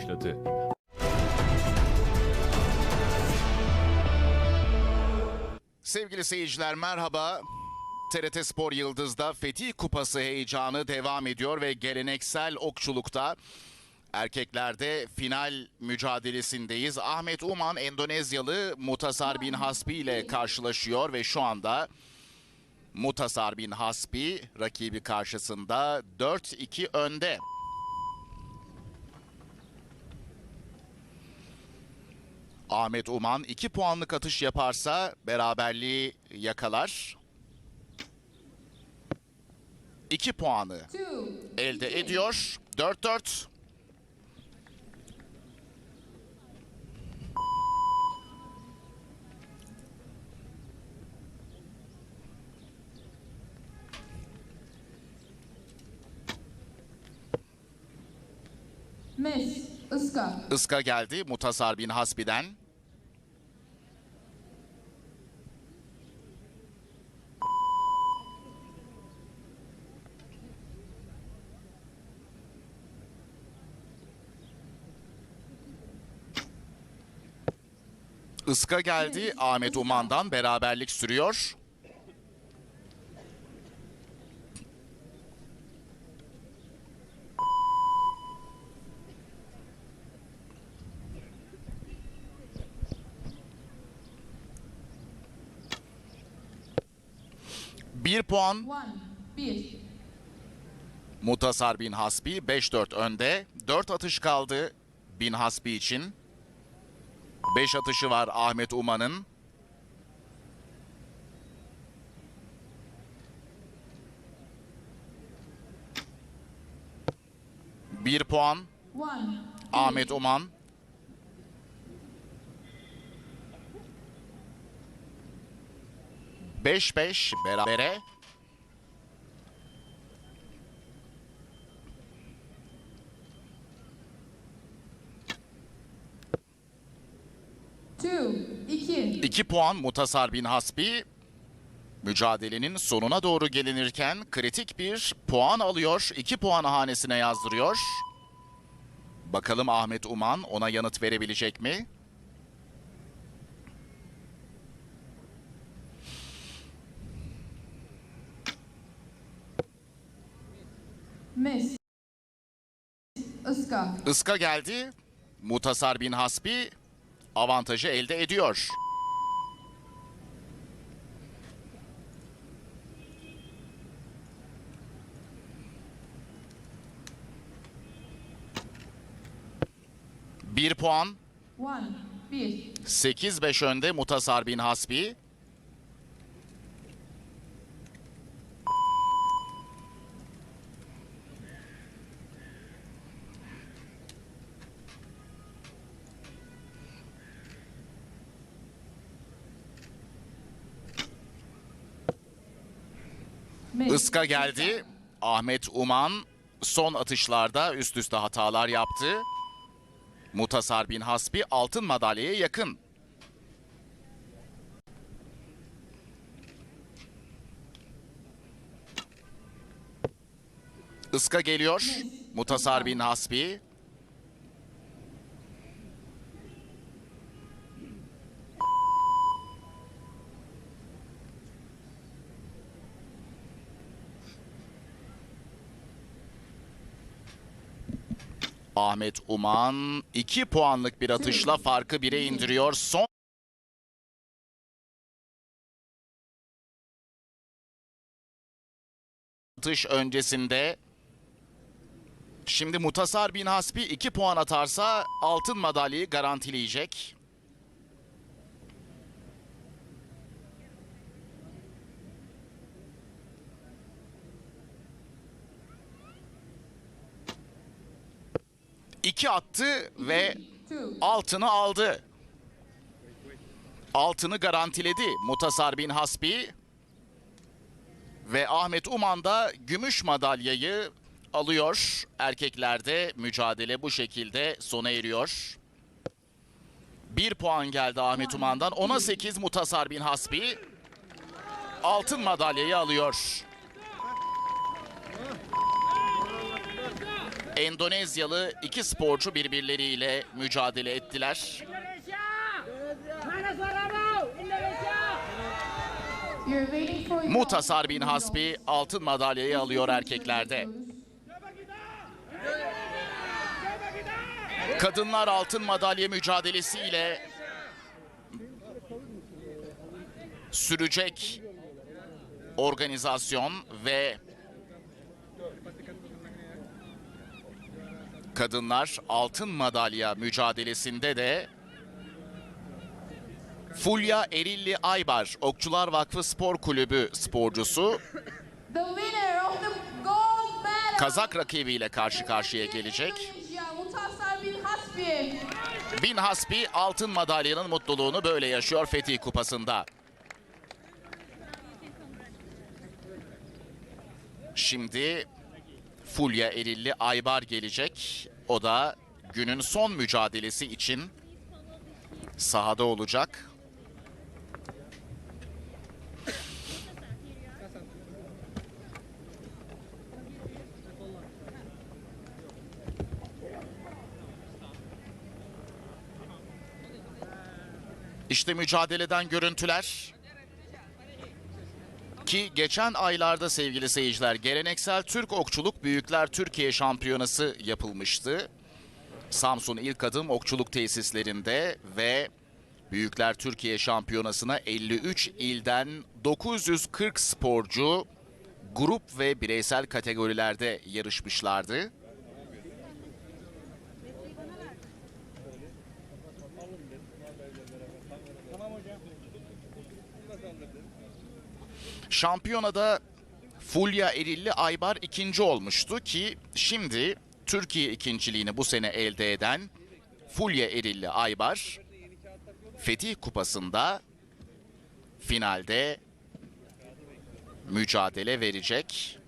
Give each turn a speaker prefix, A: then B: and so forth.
A: başladı.
B: Sevgili seyirciler merhaba. TRT Spor Yıldız'da Fetih Kupası heyecanı devam ediyor ve geleneksel okçulukta erkeklerde final mücadelesindeyiz. Ahmet Uman Endonezyalı Mutasar Bin Hasbi ile karşılaşıyor ve şu anda Mutasar Bin Hasbi rakibi karşısında 4-2 önde. Ahmet Uman 2 puanlık atış yaparsa beraberliği yakalar. 2 puanı elde ediyor. 4-4.
C: Iska,
B: Iska geldi Mutasar Bin Hasbi'den. Iska geldi Ahmet Uman'dan beraberlik sürüyor. Bir puan
C: one, bir,
B: Mutasar Bin Hasbi 5-4 önde. 4 atış kaldı Bin Hasbi için. 5 atışı var Ahmet Uman'ın. Bir puan Ahmet Uman. Beş beş berabere.
C: two, iki,
B: 2 puan Mutasar Bin Hasbi mücadelenin sonuna doğru gelinirken kritik bir puan alıyor. 2 puanı hanesine yazdırıyor. Bakalım Ahmet Uman ona yanıt verebilecek mi?
C: Mes, ıska,
B: Iska geldi. Mutasar Bin Hasbi avantajı elde ediyor. Bir puan.
C: one, bir,
B: 8-5 önde Mutasar Bin Hasbi. Iska geldi. Ahmet Uman son atışlarda üst üste hatalar yaptı. Mutasar Bin Hasbi altın madalyaya yakın. Iska geliyor. Mutasar Bin Hasbi. Ahmet Uman 2 puanlık bir atışla farkı 1'e indiriyor. Son atış öncesinde Şimdi Mutasar Bin Hasbi 2 puan atarsa altın madalyayı garantileyecek. İki attı ve altını aldı. Altını garantiledi Mutasar Bin Hasbi. Ve Ahmet Uman da gümüş madalyayı alıyor. Erkeklerde mücadele bu şekilde sona eriyor. Bir puan geldi Ahmet Uman'dan. 10'a 8 Mutasar Bin Hasbi. Altın madalyayı alıyor. Endonezyalı iki sporcu birbirleriyle mücadele ettiler. Muhtasar bin Hasbi altın madalyayı alıyor erkeklerde. Kadınlar altın madalya mücadelesiyle sürecek organizasyon ve kadınlar altın madalya mücadelesinde de Fulya Erilli Aybar Okçular Vakfı Spor Kulübü sporcusu. Kazak rakibiyle karşı karşıya gelecek. Bin Hasbi altın madalyanın mutluluğunu böyle yaşıyor Fethi Kupası'nda. Şimdi Fulya Erilli Aybar gelecek. O da günün son mücadelesi için sahada olacak. İşte mücadeleden görüntüler. Ki geçen aylarda sevgili seyirciler geleneksel Türk okçuluk Büyükler Türkiye Şampiyonası yapılmıştı. Samsun İlk Adım Okçuluk Tesislerinde ve Büyükler Türkiye Şampiyonası'na 53 ilden 940 sporcu grup ve bireysel kategorilerde yarışmışlardı. Şampiyonada Fulya Erilli Aybar ikinci olmuştu ki şimdi Türkiye ikinciliğini bu sene elde eden Fulya Erilli Aybar Fetih Kupası'nda finalde mücadele verecek.